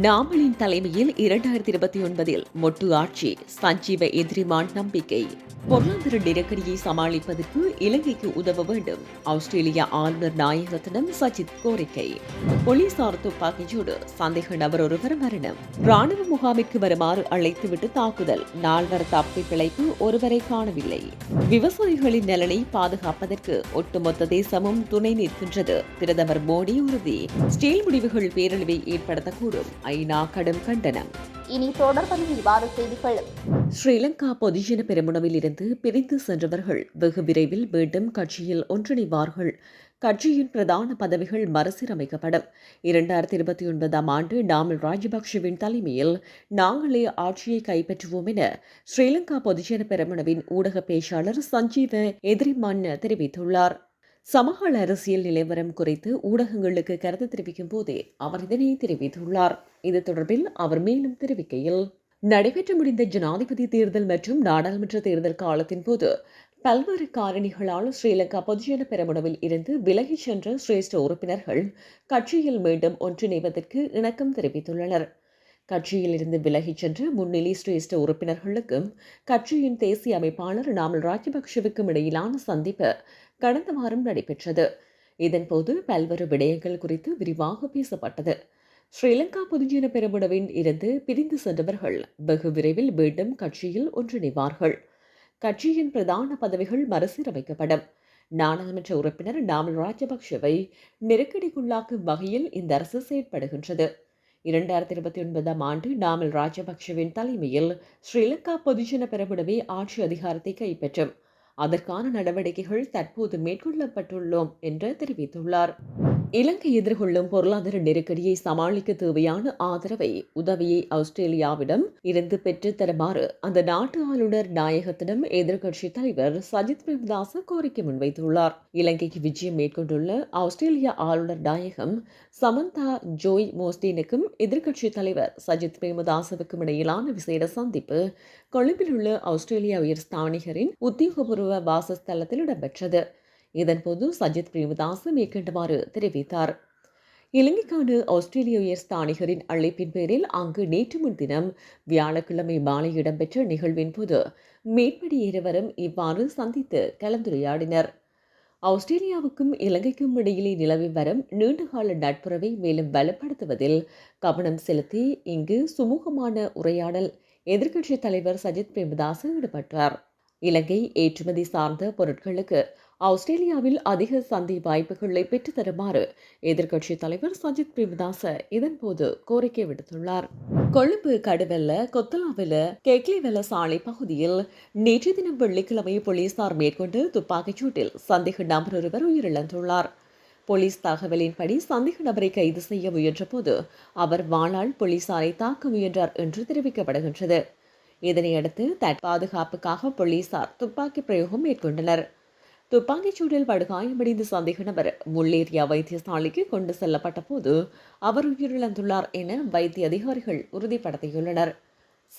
நாமலின் தலைமையில் இரண்டாயிரத்தி இருபத்தி ஒன்பதில் மொட்டு ஆட்சி சஞ்சீவ எதிரிமான் நம்பிக்கை. பொருளாதார நெருக்கடியை சமாளிப்பதற்கு இலங்கைக்கு உதவ வேண்டும். ஆஸ்திரேலிய ஆளுநர் நாயகத்திடம் சஜித் கோரிக்கை. போலீசார் துப்பாக்கிச்சூடு சந்தேக நபர் ஒருவர் மரணம். ராணுவ முகாமிற்கு வருமாறு அழைத்துவிட்டு தாக்குதல். நால்வர் தப்பி பிழைப்பு ஒருவரை காணவில்லை. விவசாயிகளின் நலனை பாதுகாப்பதற்கு ஒட்டுமொத்த தேசமும் துணை நிற்கின்றது. பிரதமர் மோடி உறுதி. ஸ்டீல் முடிவுகள் பேரழிவை ஏற்படுத்தக்கூடும். ஐநா கடும் கண்டனம். இனி தொடர்பது விவாத செய்திகள். ஸ்ரீலங்கா பொதுஜன பெருமுனவில் இருந்து பிரிந்து சென்றவர்கள் வெகு விரைவில் மீண்டும் கட்சியில் ஒன்றிணைவார்கள். கட்சியின் பிரதான பதவிகள் மறுசீரமைக்கப்படும். இரண்டாயிரத்தி இருபத்தி ஒன்பதாம் ஆண்டு நாமல் ராஜபக்ஷவின் தலைமையில் நாங்களே ஆட்சியை கைப்பற்றுவோம் என ஸ்ரீலங்கா பொதுஜன பெருமுனவின் ஊடக பேச்சாளர் சஞ்சீவ எதிரிமான் தெரிவித்துள்ளார். சமகால அரசியல் நிலவரம் குறித்து ஊடகங்களுக்கு கருத்து தெரிவிக்கும் போதே அவர் இதனை தெரிவித்துள்ளார். இது தொடர்பில் அவர் மேலும் தெரிவிக்கையில் நடைபெற்று முடிந்த ஜனாதிபதி தேர்தல் மற்றும் நாடாளுமன்ற தேர்தல் காலத்தின் போது பல்வேறு காரணிகளால் ஸ்ரீலங்கா பொதுஜன பெரமுனவில் இருந்து விலகிச் சென்ற சிரேஷ்ட உறுப்பினர்கள் கட்சியில் மீண்டும் ஒன்றிணைவதற்கு இணக்கம் தெரிவித்துள்ளனர். கட்சியில் இருந்து விலகிச் சென்ற முன்னிலை சிரேஷ்ட உறுப்பினர்களுக்கும் கட்சியின் தேசிய அமைப்பாளர் நாமல் ராஜபக்ஷவுக்கும் இடையிலான சந்திப்பு கடந்த வாரம் நடைபெற்றது. இதன்போது பல்வேறு விடயங்கள் குறித்து விரிவாக பேசப்பட்டது. ஸ்ரீலங்கா பொதுஜன பெருமுனவின் இருந்து பிரிந்து சென்றவர்கள் வெகு விரைவில் மீண்டும் கட்சியில் ஒன்றிணைவார்கள். கட்சியின் பிரதான பதவிகள் மறுசீரமைக்கப்படும். நாடாளுமன்ற உறுப்பினர் நாமல் ராஜபக்ஷவை நெருக்கடிக்குள்ளாக்கும் வகையில் இந்த அரசு செயற்படுகின்றது. இரண்டாயிரத்தி இருபத்தி ஒன்பதாம் ஆண்டு நாமல் ராஜபக்ஷவின் தலைமையில் ஸ்ரீலங்கா பொதுஜன பெரமுடவே ஆட்சி அதிகாரத்தை கைப்பற்றும். அதற்கான நடவடிக்கைகள் தற்போது மேற்கொள்ளப்பட்டுள்ளோம் என்று தெரிவித்துள்ளார். இலங்கை எதிர்கொள்ளும் பொருளாதார நெருக்கடியை சமாளிக்க தேவையான ஆதரவை உதவியை ஆஸ்திரேலியாவிடம் இருந்து பெற்றுத்தருமாறு அந்த நாட்டு ஆளுநர் நாயகத்திடம் எதிர்க்கட்சி தலைவர் சஜித் பிரேமதாச கோரிக்கை முன்வைத்துள்ளார். இலங்கைக்கு விஜயம் மேற்கொண்டுள்ள ஆஸ்திரேலிய ஆளுநர் நாயகம் சமந்தா ஜோய் மோஸ்டீனுக்கும் எதிர்க்கட்சி தலைவர் சஜித் பிரேமதாசவுக்கும் இடையிலான விசேட சந்திப்பு கொழும்பில் உள்ள ஆஸ்திரேலிய உயர் ஸ்தானிகரின் உத்தியோகபூர்வ வாசஸ்தலத்தில் இடம்பெற்றது. இதன்போது சஜித் பிரேமதாசு மேற்கண்டவாறு தெரிவித்தார். இலங்கைக்கான ஆஸ்திரேலிய உயர் ஸ்தானிகரின் அழைப்பின் பேரில் அங்கு நேற்று முன்தினம் வியாழக்கிழமை மாலை இடம்பெற்ற நிகழ்வின் போது மேற்படி இருவரும் இவ்வாறு சந்தித்து கலந்துரையாடினர். ஆஸ்திரேலியாவுக்கும் இலங்கைக்கும் இடையிலே நிலவி வரும் நீண்டகால நட்புறவை மேலும் பலப்படுத்துவதில் கவனம் செலுத்தி இங்கு சுமூகமான உரையாடல் எதிர்க்கட்சித் தலைவர் சஜித் பிரேமதாஸ் ஈடுபட்டார் இலங்கை ஏற்றுமதி சார்ந்த பொருட்களுக்கு ஆஸ்திரேலியாவில் அதிக சந்தை வாய்ப்புகளை பெற்றுத் தருமாறு எதிர்க்கட்சித் தலைவர் சஜித் பிரேமதாச இதன்போது கோரிக்கை விடுத்துள்ளார். கொழும்பு கடுவெல்ல கொத்தலாவில கெக்லிவெல சாலை பகுதியில் நேற்று தினம் வெள்ளிக்கிழமை போலீசார் மேற்கொண்டு துப்பாக்கிச்சூட்டில் சந்தேக நபர் ஒருவர் உயிரிழந்துள்ளார். போலீஸ் தகவலின்படி சந்தேக நபரை கைது செய்ய முயன்றபோது அவர் வாளால் போலீசாரை தாக்க முயன்றார் என்று தெரிவிக்கப்படுகின்றது. இதனையடுத்து தற்பாதுகாப்புக்காக போலீசார் துப்பாக்கி பிரயோகம் மேற்கொண்டனர். துப்பாக்கிச் சூடில் படுகாயமடைந்த சந்தேக நபர் முள்ளேரியா வைத்தியசாலைக்கு கொண்டு செல்லப்பட்ட போது அவர் உயிரிழந்துள்ளார் என வைத்திய அதிகாரிகள் உறுதிப்படுத்தியுள்ளனர்.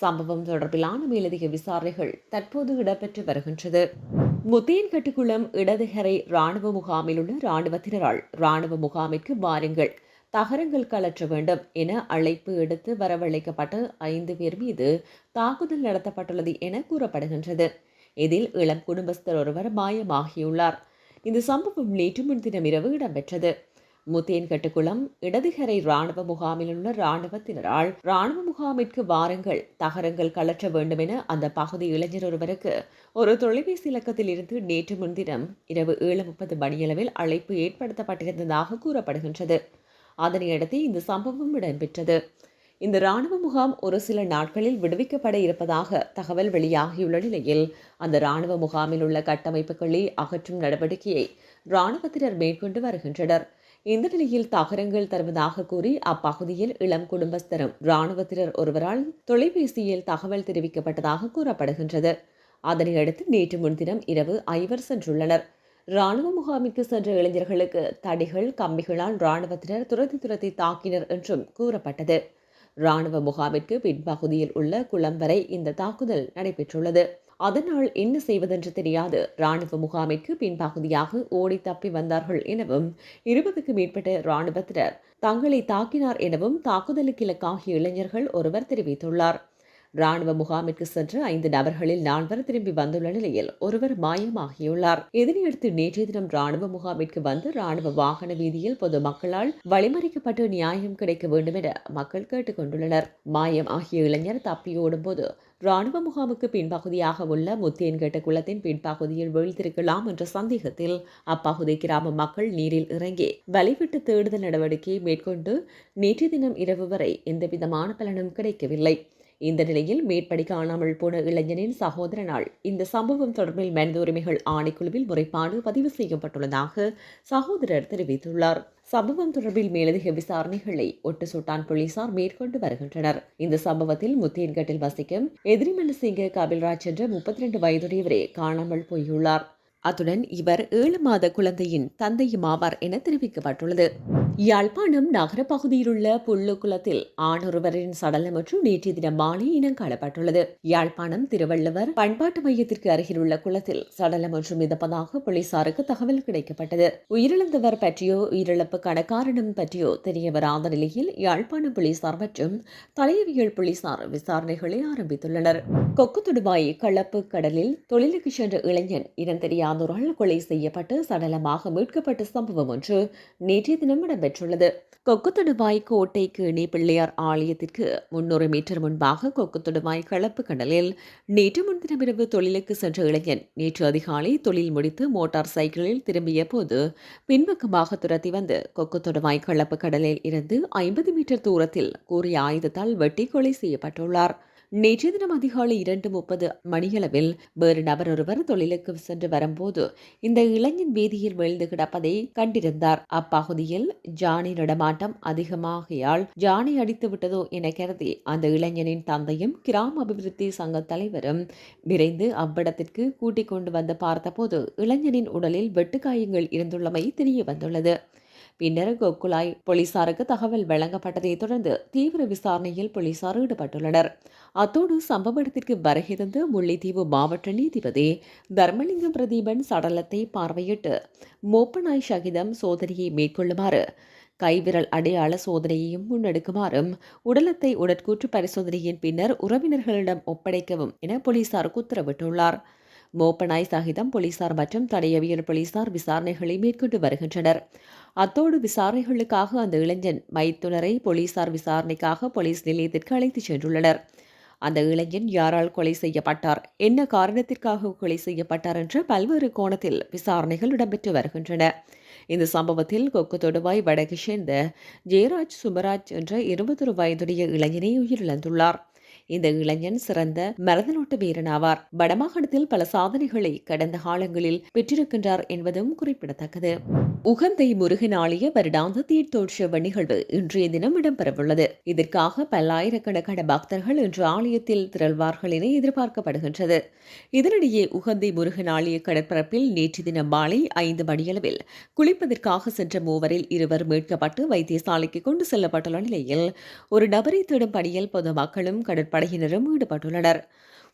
சம்பவம் தொடர்பிலான மேலதிக விசாரணைகள் தற்போது இடம்பெற்று வருகின்றது. முத்தேன்கட்டுக்குளம் இடதுகரை ராணுவ முகாமில் உள்ள ராணுவத்தினரால் ராணுவ முகாமிற்கு வாருங்கள் தகரங்கள் கலற்ற வேண்டும் என அழைப்பு எடுத்து வரவழைக்கப்பட்ட ஐந்து பேர் மீது தாக்குதல் நடத்தப்பட்டுள்ளது என கூறப்படுகின்றது. இதில் இளம் குடும்பஸ்தர் ஒருவர் மாயமாகியுள்ளார். இந்த சம்பவம் நேற்று முன்தினம் இரவு இடம்பெற்றது. முத்தேன்கட்டுக்குளம் இடதுகரை ராணுவ முகாமில் உள்ள ராணுவத்தினரால் ராணுவ முகாமிற்கு வாரங்கள் தகரங்கள் கலற்ற வேண்டும் என அந்த பகுதி இளைஞர் ஒருவருக்கு ஒரு தொலைபேசி இலக்கத்தில் இருந்து நேற்று முன்தினம் இரவு ஏழு முப்பது மணியளவில் அழைப்பு ஏற்படுத்தப்பட்டிருந்ததாக கூறப்படுகின்றது. அதனையடுத்து இந்த சம்பவம் இடம்பெற்றது. இந்த ராணுவ முகாம் ஒரு சில நாட்களில் விடுவிக்கப்பட இருப்பதாக தகவல் வெளியாகியுள்ள நிலையில் அந்த ராணுவ முகாமில் உள்ள கட்டமைப்புகளை அகற்றும் நடவடிக்கையை ராணுவத்தினர் மேற்கொண்டு வருகின்றனர். இந்த நிலையில் தகரங்கள் தருவதாக கூறி அப்பகுதியில் இளம் குடும்பஸ்தரும் ராணுவத்தினர் ஒருவரால் தொலைபேசியில் தகவல் தெரிவிக்கப்பட்டதாக கூறப்படுகின்றது. அதனையடுத்து நேற்று முன்தினம் இரவு ஐவர் சென்றுள்ளனர். ராணுவ முகாமிற்கு சென்ற இளைஞர்களுக்கு தடிகள் கம்பிகளால் ராணுவத்தினர் துரத்தி துரத்தி தாக்கினர் என்றும் கூறப்பட்டது. ராணுவ முகாமிற்கு பின்பகுதியில் உள்ள குளம் வரை இந்த தாக்குதல் நடைபெற்றுள்ளது. அதனால் என்ன செய்வதென்று தெரியாது. ராணுவ முகாமிற்கு பின்பகுதியாக ஓடி தப்பி வந்தார்கள் எனவும் இருபதுக்கு மேற்பட்ட ராணுவத்தினர் தங்களை தாக்கினார் எனவும் தாக்குதலுக்கு இலக்காகிய இளைஞர்கள் ஒருவர் தெரிவித்துள்ளார். ராணுவ முகாமிற்கு சென்ற ஐந்து நபர்களில் நால்வர் திரும்பி வந்துள்ள நிலையில் ஒருவர் மாயமாகியுள்ளார். இதனையடுத்து நேற்றைய தினம் ராணுவ முகாமிற்கு வந்து ராணுவ வாகன வீதியில் பொதுமக்களால் வழிமறிக்கப்பட்டு நியாயம் கிடைக்க வேண்டும் என மக்கள் கேட்டுக் கொண்டுள்ளனர். மாயம் ஆகிய இளைஞர் தப்பியோடும் போது இராணுவ முகாமுக்கு பின்பகுதியாக உள்ள முத்தியன்கேட்ட குளத்தின் பின்பகுதியில் வீழ்த்திருக்கலாம் என்ற சந்தேகத்தில் அப்பகுதி கிராம மக்கள் நீரில் இறங்கி வலிவிட்டு தேடுதல் நடவடிக்கையை மேற்கொண்டு நேற்று தினம் இரவு வரை எந்தவிதமான பலனும் கிடைக்கவில்லை. இந்த நிலையில் மேற்படி காணாமல் போன இளைஞனின் சகோதரனால் இந்த சம்பவம் தொடர்பில் மனித உரிமைகள் ஆணைக்குழுவில் முறைப்பாடு பதிவு செய்யப்பட்டுள்ளதாக சகோதரர் தெரிவித்துள்ளார். சம்பவம் தொடர்பில் மேலதிக விசாரணைகளை ஒட்டு சுட்டான் போலீசார் மேற்கொண்டு வருகின்றனர். இந்த சம்பவத்தில் முத்தியன்கட்டில் வசிக்கும் எதிரிமல்லசிங்க கபில்ராஜ் என்ற முப்பத்தி ரெண்டு வயதுடையவரே காணாமல் போயுள்ளார். அத்துடன் இவர் ஏழு மாத குழந்தையின் தந்தையும் ஆவார் என தெரிவிக்கப்பட்டுள்ளது. யாழ்ப்பாணம் நகர பகுதியிலுள்ள புல்லுக்குளத்தில் ஆணொருவரின் சடலம் நேற்று தினம் மாலை இனம் காணப்பட்டுள்ளது யாழ்ப்பாணம் திருவள்ளுவர் பண்பாட்டு மையத்திற்கு அருகிலுள்ள குளத்தில் சடலமற்று மிதப்பதாக போலீசாருக்கு தகவல் கிடைக்கப்பட்டது. உயிரிழந்தவர் பற்றியோ உயிரிழப்புக்கான காரணம் பற்றியோ தெரிய வராத நிலையில் யாழ்ப்பாணம் போலீசார் மற்றும் தலையவியல் போலீசார் விசாரணைகளை ஆரம்பித்துள்ளனர். கொக்கு தொடுவாய் களப்பு கடலில் தொழிலுக்கு சென்ற இளைஞன் இனம் தெரியாதோரால் கொலை செய்யப்பட்டு சடலமாக மீட்கப்பட்ட சம்பவம் ஒன்று நேற்றைய தினம் இடம்பெற்றுள்ளது. கொக்குத்தொடுவாய் கோட்டை கேணி பிள்ளையார் ஆலயத்திற்கு முன்னூறு மீட்டர் முன்பாக கொக்குத்தொடுவாய் களப்பு கடலில் நேற்று முன்தினம் இரவு தொழிலுக்கு சென்ற இளைஞன். நேற்று அதிகாலை தொழில் முடித்து மோட்டார் சைக்கிளில் திரும்பிய போது பின்பக்கமாக துரத்தி வந்து கொக்குத்தொடுவாய் களப்பு கடலில் இருந்து ஐம்பது மீட்டர் தூரத்தில் கூறிய ஆயுதத்தால் வெட்டி கொலை செய்யப்பட்டுள்ளார். நேற்றைய தினம் அதிகாலை இரண்டு முப்பது மணியளவில் வேறு நபர் ஒருவர் தொழிலுக்கு சென்று வரும்போது இந்த இளைஞன் வீதியில் வீழ்ந்து கிடப்பதை கண்டிருந்தார். அப்பகுதியில் ஜானி நடமாட்டம் அதிகமாகையால் ஜானி அடித்து விட்டதோ என கருதி அந்த இளைஞனின் தந்தையும் கிராம அபிவிருத்தி சங்க தலைவரும் விரைந்து அவ்விடத்திற்கு கூட்டிக் கொண்டு வந்து பார்த்தபோது இளைஞனின் உடலில் வெட்டுக்காயங்கள் இருந்துள்ளமை தெரிய வந்துள்ளது. பின்னர் கொக்குலாய் போலீசாருக்கு தகவல் வழங்கப்பட்டதைத் தொடர்ந்து தீவிர விசாரணையில் போலீசார் ஈடுபட்டுள்ளனர். அத்தோடு சம்பவ இடத்திற்கு வருகிறது முல்லைத்தீவு மாவட்ட நீதிபதி தர்மலிங்கம் பிரதீபன் சடலத்தை பார்வையிட்டு மோப்பநாய் சகிதம் சோதனையை மேற்கொள்ளுமாறு கைவிரல் அடையாள சோதனையையும் முன்னெடுக்குமாறும் உடலத்தை உடற்கூற்று பரிசோதனையின் பின்னர் உறவினர்களிடம் ஒப்படைக்கவும் என போலீசாருக்கு உத்தரவிட்டுள்ளார். மோப்பனாய் சகிதம் போலீசார் மற்றும் தடையவியல் போலீசார் விசாரணைகளை மேற்கொண்டு வருகின்றனர். அத்தோடு விசாரணைகளுக்காக அந்த இளைஞன் மைத்துனரை போலீசார் விசாரணைக்காக போலீஸ் நிலையத்திற்கு அழைத்துச் சென்றுள்ளனர். அந்த இளைஞன் யாரால் கொலை செய்யப்பட்டார்? என்ன காரணத்திற்காக கொலை செய்யப்பட்டார் என்று பல்வேறு கோணத்தில் விசாரணைகள் இடம்பெற்று வருகின்றன. இந்த சம்பவத்தில் கொக்கு தொடுவாய் வடக்கு சேர்ந்த ஜெயராஜ் சுமராஜ் என்ற இருபத்தொரு வயதுடைய இளைஞனை உயிரிழந்துள்ளார். இந்த இளைஞன் சிறந்த மரதனோட்ட வீரன் ஆவார். வடமாகாணத்தில் பல சாதனைகளை கடந்த காலங்களில் பெற்றிருக்கின்றார் என்பதும் குறிப்பிடத்தக்கது. உகந்தை முருகன் ஆலய வருடாந்த தீர்த்தோற்சவ நிகழ்வு இன்றைய தினம் இடம்பெறவுள்ளது. இதற்காக பல்லாயிரக்கணக்கான பக்தர்கள் இன்று ஆலயத்தில் திரள்வார்கள் என எதிர்பார்க்கப்படுகின்றது. இதனிடையே உகந்தை முருகன் ஆலய கடற்பரப்பில் நேற்று தினம் மாலை ஐந்து மணியளவில் குளிப்பதற்காக சென்ற மூவரில் இருவர் மீட்கப்பட்டு வைத்தியசாலைக்கு கொண்டு செல்லப்பட்டுள்ள நிலையில் ஒரு நபரை தேடும் பணியில் பொதுமக்களும் கடற்படையினரும் ஈடுபட்டுள்ளனர்.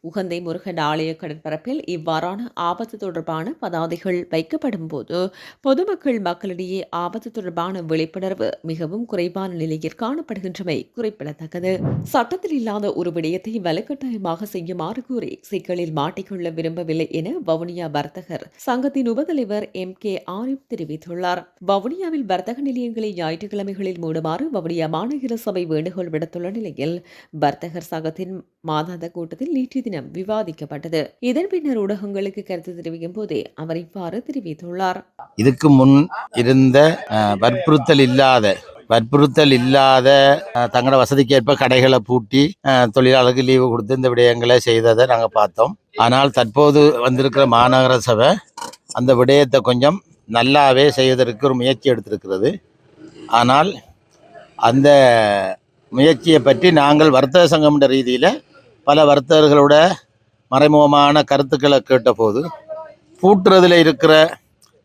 உகந்தை முருகன் ஆலய கடற்பரப்பில் இவ்வாறான ஆபத்து தொடர்பான பதாதைகள் வைக்கப்படும் போது பொதுமக்கள் மக்களிடையே ஆபத்து தொடர்பான விழிப்புணர்வு மிகவும் குறைவான நிலையில் காணப்படுகின்றமை குறிப்பிடத்தக்கது. சட்டத்தில் இல்லாத ஒரு விடயத்தை வலுக்கட்டாயமாக செய்யுமாறு கூறி சிக்கலில் மாட்டிக்கொள்ள விரும்பவில்லை என வவுனியா வர்த்தகர் சங்கத்தின் உபதலைவர் எம். கே. ஆரிப் தெரிவித்துள்ளார். வவுனியாவில் வர்த்தக நிலையங்களை ஞாயிற்றுக்கிழமைகளில் மூடுமாறு வவுனியா மாநகர சபை வேண்டுகோள் விடுத்துள்ள நிலையில் வர்த்தகர் சங்க சங்கத்தின் மாதாந்த கூட்டத்தில் நேற்று தினம் விவாதிக்கப்பட்டது. இதன் பின்னர் ஊடகங்களுக்கு கருத்து தெரிவிக்கும் போதே அவர் இவ்வாறு தெரிவித்துள்ளார். இதுக்கு முன் இருந்த வற்புறுத்தல் இல்லாத வற்புறுத்தல் இல்லாத தங்களோட வசதிக்கேற்ப கடைகளை பூட்டி அஹ், லீவு கொடுத்து இந்த விடயங்களை செய்ததை நாங்கள் பார்த்தோம். ஆனால் தற்போது வந்திருக்கிற மாநகர சபை அந்த விடயத்தை கொஞ்சம் நல்லாவே செய்வதற்கு ஒரு முயற்சி எடுத்திருக்கிறது. ஆனால் அந்த முயற்சியை பற்றி நாங்கள் வர்த்தக சங்கம்ன்ற ரீதியில் பல வர்த்தகர்களோட மறைமுகமான கருத்துக்களை கேட்டபோது பூட்டுறதில் இருக்கிற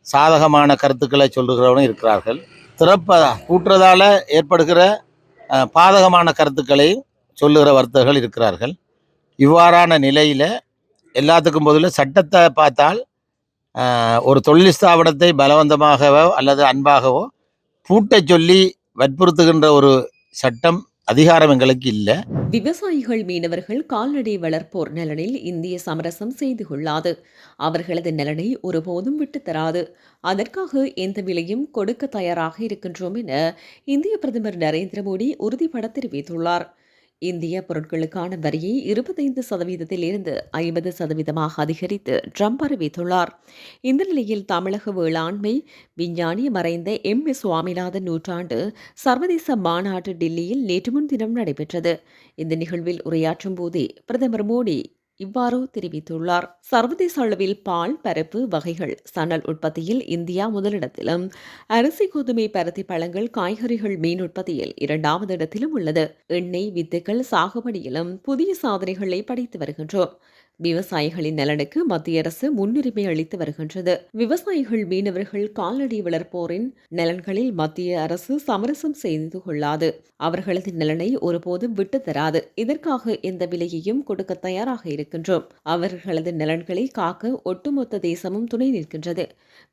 சாதகமான கருத்துக்களை சொல்லுகிறவனும் இருக்கிறார்கள். திறப்ப கூட்டுறதால் ஏற்படுகிற பாதகமான கருத்துக்களை சொல்லுகிற வர்த்தகர்கள் இருக்கிறார்கள். இவ்வாறான நிலையில் எல்லாத்துக்கும் பொதுல சட்டத்தை பார்த்தால் ஒரு தொழில் ஸ்தாபனத்தை பலவந்தமாகவோ அல்லது அன்பாகவோ பூட்டச் சொல்லி வற்புறுத்துகின்ற ஒரு சட்டம் அதிகாரம் எங்களுக்கு இல்லை. விவசாயிகள் மீனவர்கள் கால்நடை வளர்ப்போர் நலனில் இந்திய சமரசம் செய்து கொள்ளாது. அவர்களது நலனை ஒருபோதும் விட்டு தராது. அதற்காக எந்த விலையும் கொடுக்க தயாராக இருக்கின்றோம் என இந்திய பிரதமர் நரேந்திர மோடி உறுதிபட தெரிவித்துள்ளார். இந்திய பொருட்களுக்கான வரியை இருபத்தைந்து சதவீதத்தில் இருந்து ஐம்பது சதவீதமாக அதிகரித்து ட்ரம்ப் அறிவித்துள்ளார். இந்த நிலையில் தமிழக வேளாண்மை விஞ்ஞானி மறைந்த எம். எஸ் சுவாமிநாதன் நூற்றாண்டு சர்வதேச மாநாடு டெல்லியில் நேற்று முன்தினம் நடைபெற்றது. இந்த நிகழ்வில் உரையாற்றும் போதே பிரதமர் மோடி இவ்வாறு தெரிவித்துள்ளார். சர்வதேச அளவில் பால் பருப்பு வகைகள் சணல் உற்பத்தியில் இந்தியா முதலிடத்திலும். அரிசி கோதுமை பருத்தி பழங்கள் காய்கறிகள் மீன் உற்பத்தியில் இரண்டாவது இடத்திலும் உள்ளது. எண்ணெய் வித்துக்கள் சாகுபடியிலும் புதிய சாதனைகளை படைத்து வருகின்றோம். விவசாயிகளின் நலனுக்கு மத்திய அரசு முன்னுரிமை அளித்து வருகின்றது. விவசாயிகள் மீனவர்கள் கால்நடை வளர்ப்போரின் நலன்களில் மத்திய அரசு சமரசம் செய்து கொள்ளாது. அவர்களது நலனை ஒருபோதும் விட்டு தராது. இதற்காக எந்த விலையையும் கொடுக்க தயாராக இருக்கின்றோம். அவர்களது நலன்களை காக்க ஒட்டுமொத்த தேசமும் துணை நிற்கின்றது.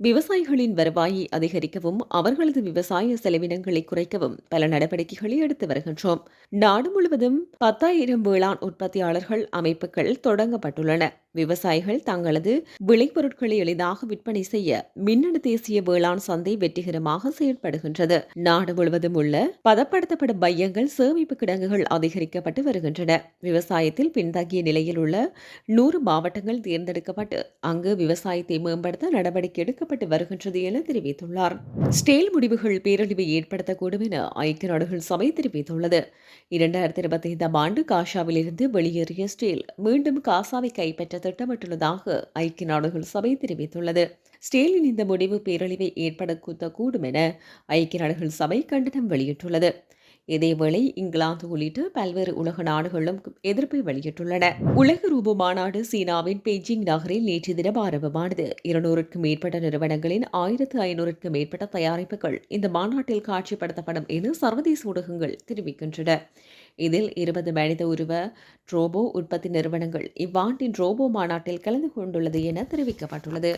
விவசாயிகளின் வருவாயை அதிகரிக்கவும் அவர்களது விவசாய செலவினங்களை குறைக்கவும் பல நடவடிக்கைகளை எடுத்து வருகின்றோம். நாடு முழுவதும் பத்தாயிரம் வேளாண் உற்பத்தியாளர்கள் அமைப்புகள் தொடங்கப்பட்டுள்ளன விவசாயிகள் தங்களது விளைபொருட்களை எளிதாக விற்பனை செய்ய மின்னணு தேசிய வேளாண் சந்தை வெற்றிகரமாக செயல்படுகின்றது. நாடு முழுவதும் உள்ள பதப்படுத்தப்படும் மையங்கள் சேமிப்பு கிடங்குகள் அதிகரிக்கப்பட்டு வருகின்றன. விவசாயத்தில் பின்தங்கிய நிலையில் உள்ள நூறு மாவட்டங்கள் தேர்ந்தெடுக்கப்பட்டு அங்கு விவசாயத்தை மேம்படுத்த நடவடிக்கை எடுக்கப்பட்டு வருகின்றது என தெரிவித்துள்ளார். ஸ்டேல் முடிவுகள் பேரழிவை ஏற்படுத்தக்கூடும் என ஐக்கிய நாடுகள் சபை தெரிவித்துள்ளது. இரண்டாயிரத்தி இருபத்தி ஐந்தாம் ஆண்டு காஷாவில் இருந்து வெளியேறிய ஸ்டேல் மீண்டும் காசாவை கைப்பற்ற திட்டமிட்டுள்ளதாக ஐக்கிய நாடுகள் சபை தெரிவித்துள்ளது. ஸ்டேலின் இந்த முடிவு பேரழிவை ஏற்படுத்தக்கூடும் என ஐக்கிய நாடுகள் சபை கண்டனம் வெளியிட்டுள்ளது. இதேவேளை இங்கிலாந்து உள்ளிட்ட பல்வேறு உலக நாடுகளும் எதிர்ப்பை வெளியிட்டுள்ளன. உலக ரூபு மாநாடு சீனாவின் பெய்ஜிங் நகரில் நேற்று தினம் ஆரம்பமானது. இருநூறுக்கும் மேற்பட்ட நிறுவனங்களின் ஆயிரத்து ஐநூறுக்கும் மேற்பட்ட தயாரிப்புகள் இந்த மாநாட்டில் காட்சிப்படுத்தப்படும் என சர்வதேச ஊடகங்கள் தெரிவிக்கின்றன. இதில் இருபது மனித உருவ ரோபோ உற்பத்தி நிறுவனங்கள் இவ்வாண்டின் ரோபோ மாநாட்டில் கலந்து கொண்டுள்ளது என தெரிவிக்கப்பட்டுள்ளது.